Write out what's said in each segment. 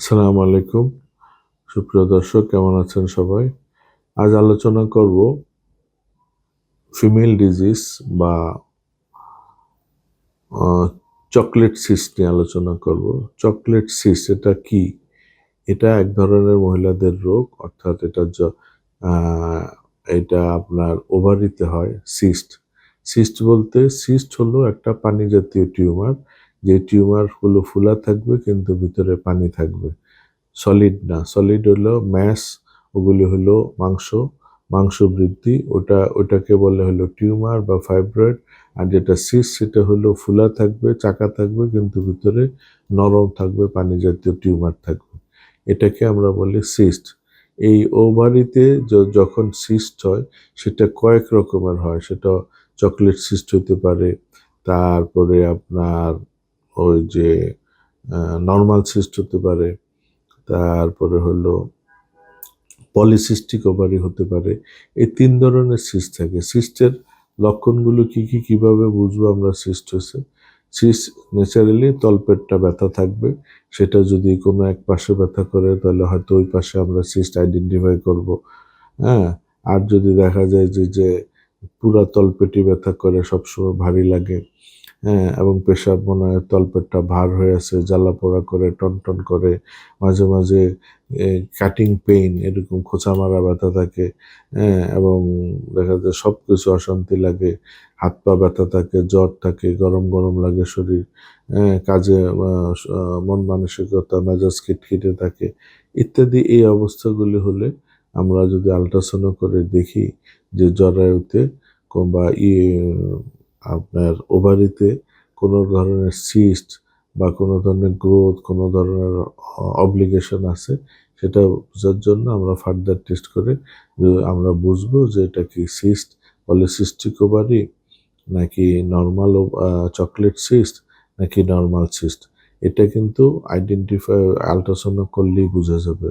আসসালামু আলাইকুম। সুপ্রিয় দর্শক, কেমন আছেন সবাই? আজ আলোচনা করব ফিমেল ডিজিজ বা চকলেট সিস্ট নিয়ে আলোচনা করব। চকলেট সিস্ট এটা কি? এটা এক ধরনের মহিলাদের রোগ, অর্থাৎ এটা এটা আপনার ওভারিতে হয়, সিস্ট। সিস্ট বলতে, সিস্ট হলো একটা পানি জাতীয় টিউমার যে টিউমারগুলো ফুলা থাকবে, কিন্তু ভিতরে পানি থাকবে। সলিড না। সলিড হলো ম্যাস ওগুলি হলো মাংস মাংস বৃদ্ধি। ওটা, ওটাকে বলে হলো টিউমার বা ফাইব্রয়েড আর যেটা সিস সেটা হলো ফুলা থাকবে, চাকা থাকবে, কিন্তু ভিতরে নরম থাকবে, পানি জাতীয় টিউমার থাকবে। এটাকে আমরা বলি সিস্ট এই ওভারিতে যখন সিস্ট হয়, সেটা কয়েক রকমের হয়। সেটা চকলেট সিস্ট হতে পারে, তারপরে আপনার ওই যে নর্মাল সিস্ট হতে পারে, তারপরে হলো পলিসিস্টিক ওভারি হতে পারে, এই তিন ধরনের সিস্ট থাকে। সিস্টের লক্ষণগুলো কি কি, কীভাবে বুঝব আমরা সিস্ট হয়েছে? সিস্ট ন্যাচারালি তলপেটটা ব্যথা থাকবে, সেটা যদি কোনো এক পাশে ব্যথা করে, তাহলে হয়তো ওই পাশে আমরা সিস্ট আইডেন্টিফাই করব। হ্যাঁ আর যদি দেখা যায় যে যে পুরা তলপেটি ব্যথা করে, সবসময় ভারী লাগে এবং পেশাব মনে হয় তলপেটটা ভার হয়ে আছে, জ্বালা পোড়া করে টনটন করে, মাঝে মাঝে কাটিং পেইন এরকম খোঁচা মারা ব্যথা থাকে হ্যাঁ এবং দেখা যায় সব কিছু অশান্তি লাগে, হাত পা ব্যথা থাকে, জ্বর থাকে, গরম গরম লাগে শরীর হ্যাঁ কাজে মন মানসিকতা, মেজাজ খিটখিটে থাকে, ইত্যাদি এই অবস্থাগুলি হলে আমরা যদি আল্ট্রাসাউন্ড করে দেখি যে জরায়ুতে কো- বা ইয়ে আপনার ওভারিতে কোনো ধরনের সিস্ট বা কোনো ধরনের গ্রোথ কোনো ধরনের অব্লিগেশন আছে, সেটা বোঝার জন্য আমরা ফার্দার টেস্ট করে আমরা বুঝব যে এটা কি সিস্ট পলিসিস্টিক ওভারি নাকি নর্মাল চকলেট সিস্ট নাকি নর্মাল সিস্ট এটা কিন্তু আইডেন্টিফাই আলট্রাসাউন্ড করলেই বোঝা যাবে।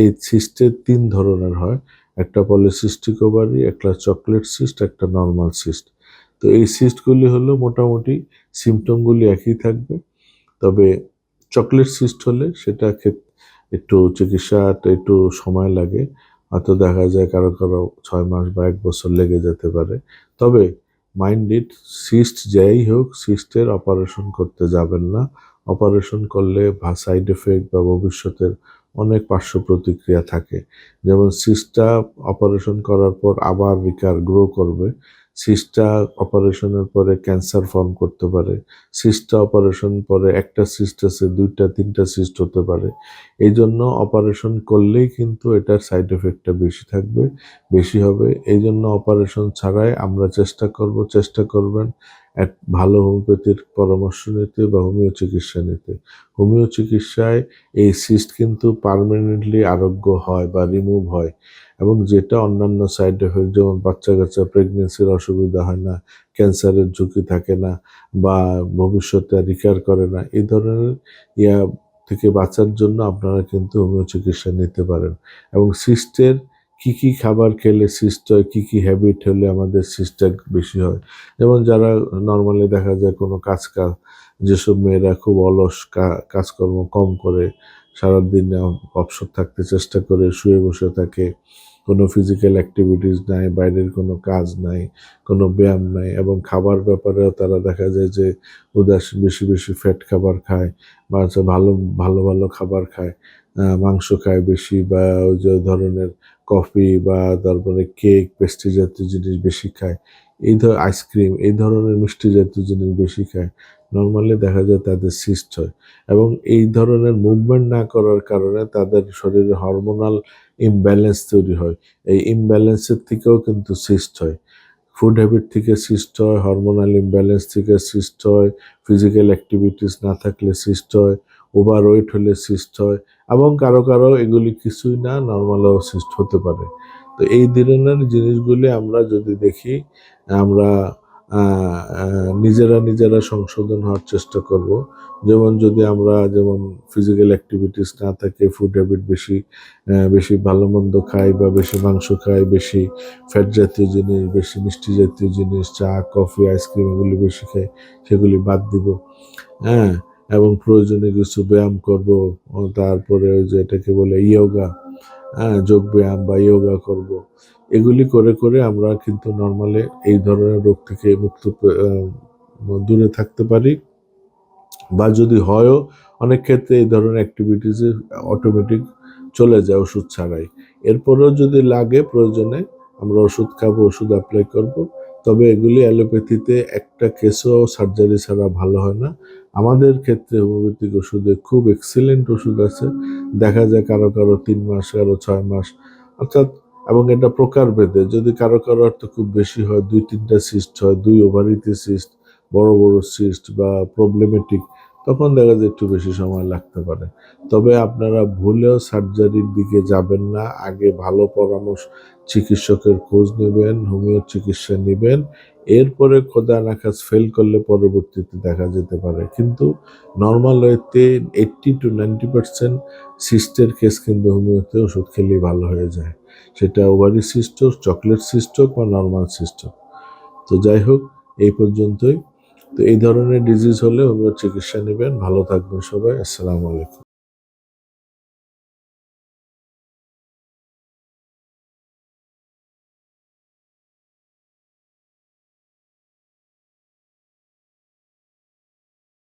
এই সিস্টের তিন ধরনের হয়, একটা পলিসিস্টিক ওভারি একটা চকলেট সিস্ট একটা নর্মাল সিস্ট তো এই সিস্টগুলি হলো মোটামুটি সিমটমগুলি একই থাকবে। তবে চকলেট সিস্ট হলে সেটা একটু চিকিৎসাটা একটু সময় লাগে। হয়তো দেখা যায় কারও কারও ছয় মাস বা এক বছর লেগে যেতে পারে। তবে মাইন্ডেড সিস্ট যাই হোক সিস্টের অপারেশন করতে যাবেন না। অপারেশন করলে বা সাইড এফেক্ট বা ভবিষ্যতের অনেক পার্শ্ব প্রতিক্রিয়া থাকে। যেমন সিস্টটা অপারেশন করার পর আবার রিকার গ্রো করবে। সিস্টটা অপারেশনের পরে ক্যান্সার ফর্ম করতে পারে। সিস্টা অপারেশন পরে একটা সিস্ট আছে, দুইটা, তিনটা সিস্ট হতে পারে। এই জন্য অপারেশন করলেই কিন্তু এটার সাইড এফেক্টটা বেশি থাকবে, বেশি হবে। এই জন্য অপারেশন ছাড়াই আমরা চেষ্টা করব, চেষ্টা করবেন এক ভালো হোমিওপ্যাথির পরামর্শ নিতে বা হোমিও চিকিৎসা নিতে। হোমিও চিকিৎসায় এই সিস্ট কিন্তু পার্মানেন্টলি আরোগ্য হয় বা রিমুভ হয়। এবং যেটা অন্যান্য সাইড এফেক্ট যেমন বাচ্চা কাচ্চা প্রেগনেন্সির অসুবিধা হয় না ক্যান্সারের ঝুঁকি থাকে না বা ভবিষ্যতে রিকার করে না, এই ধরনের ইয়া থেকে বাঁচার জন্য আপনারা কিন্তু হোমিও চিকিৎসা নিতে পারেন। এবং সিস্টের কি কি খাবার খেলে সিস্ট হয়, কী কী হ্যাবিট হলে আমাদের সিস্টটা বেশি হয়। যেমন যারা নর্মালি দেখা যায় কোনো কাজ কাজ যেসব মেয়েরা খুব অলস কাজকর্ম কম করে, সারাদিন অবসর থাকতে চেষ্টা করে, শুয়ে বসে থাকে, কোনো ফিজিক্যাল অ্যাক্টিভিটিস নাই, বাইরের কোনো কাজ নাই, কোনো ব্যায়াম নাই এবং খাবার ব্যাপারেও তারা দেখা যায় যে উদাস, বেশি বেশি ফ্যাট খাবার খায় বা ভালো ভালো ভালো খাবার খায়। মাংস খায় বেশি বা ওই যে ধরনের কফি বা তারপরে কেক পেস্ট্রি জাতীয় জিনিস বেশি খায়। এই ধর আইসক্রিম এই ধরনের মিষ্টি জাতীয় জিনিস বেশি খায়। নর্মালি দেখা যায় তাদের সিস্ট হয়। এবং এই ধরনের মুভমেন্ট না করার কারণে তাদের শরীরে হরমোনাল ইমব্যালেন্স তৈরি হয়। এই ইমব্যালেন্সের থেকেও কিন্তু সিস্ট হয়। ফুড হ্যাবিট থেকে সিস্ট হয় হরমোনাল ইমব্যালেন্স থেকে সিস্ট হয় ফিজিক্যাল অ্যাক্টিভিটিস না থাকলে সিস্ট হয় ওভার ওয়েট হলে সিস্ট হয়, এবং কারও কারও এগুলি কিছুই না নর্মালও সিস্ট হতে পারে। তো এই ধরনের জিনিসগুলি আমরা যদি দেখি, আমরা নিজেরা নিজেরা সংশোধন হওয়ার চেষ্টা করব। যেমন যদি আমরা, যেমন ফিজিক্যাল অ্যাক্টিভিটিস না থাকে ফুড হ্যাবিট বেশি বেশি ভালো মন্দ খাই বা বেশি মাংস খাই, বেশি ফ্যাট জাতীয় জিনিস, বেশি মিষ্টি জাতীয় জিনিস, চা কফি আইসক্রিম এগুলি বেশি খাই, সেগুলি বাদ দিব। হ্যাঁ এবং প্রয়োজনে কিছু ব্যায়াম করব তারপরে ওই যে এটাকে বলে ইয়োগা হ্যাঁ যোগব্যায়াম বা ইয়োগা করব। এগুলি করে করে আমরা কিন্তু নর্মালি এই ধরনের রোগ থেকে মুক্ত দূরে থাকতে পারি। বা যদি হয়ও, অনেক ক্ষেত্রে এই ধরনের অ্যাক্টিভিটিসে অটোমেটিক চলে যায় ওষুধ ছাড়াই। এরপরেও যদি লাগে প্রয়োজনে, আমরা ওষুধ খাব, ওষুধ অ্যাপ্লাই করব। তবে এগুলি অ্যালোপ্যাথিতে একটা কেসও সার্জারি ছাড়া ভালো হয় না। আমাদের ক্ষেত্রে হোমিওপ্যাথিক ওষুধে খুব এক্সিলেন্ট ওষুধ আছে। দেখা যায় কারও কারও তিন মাস, কারও ছয় মাস, অর্থাৎ, এবং এটা প্রকার ভেদে। যদি কারও কারও অর্থ খুব বেশি হয়, দুই তিনটা সিস্ট হয়, দুই ওভারিতে সিস্ট বড় বড় সিস্ট বা প্রবলেমেটিক তখন দেখা যায় একটু বেশি সময় লাগতে পারে। তবে আপনারা ভুলেও সার্জারির দিকে যাবেন না। আগে ভালো পরামর্শ, চিকিৎসকের খোঁজ নেবেন হোমিও চিকিৎসা নেবেন। এরপরে খোদা নাকাজ ফেল করলে পরবর্তীতে দেখা যেতে পারে। কিন্তু নর্মাল ওয়েতে এইট্টি টু নাইনটি পার্সেন্ট সিস্টের কেস কিন্তু হোমিওতে ওষুধ খেলেই ভালো হয়ে যায়। সেটা ওভারি সিস্ট চকলেট সিস্ট বা নর্মাল সিস্ট তো যাই হোক, এই পর্যন্তই। তো এই ধরনের ডিজিজ হলে হোমিও চিকিৎসা নেবেন। ভালো থাকবেন সবাই। আসসালামু আলাইকুম।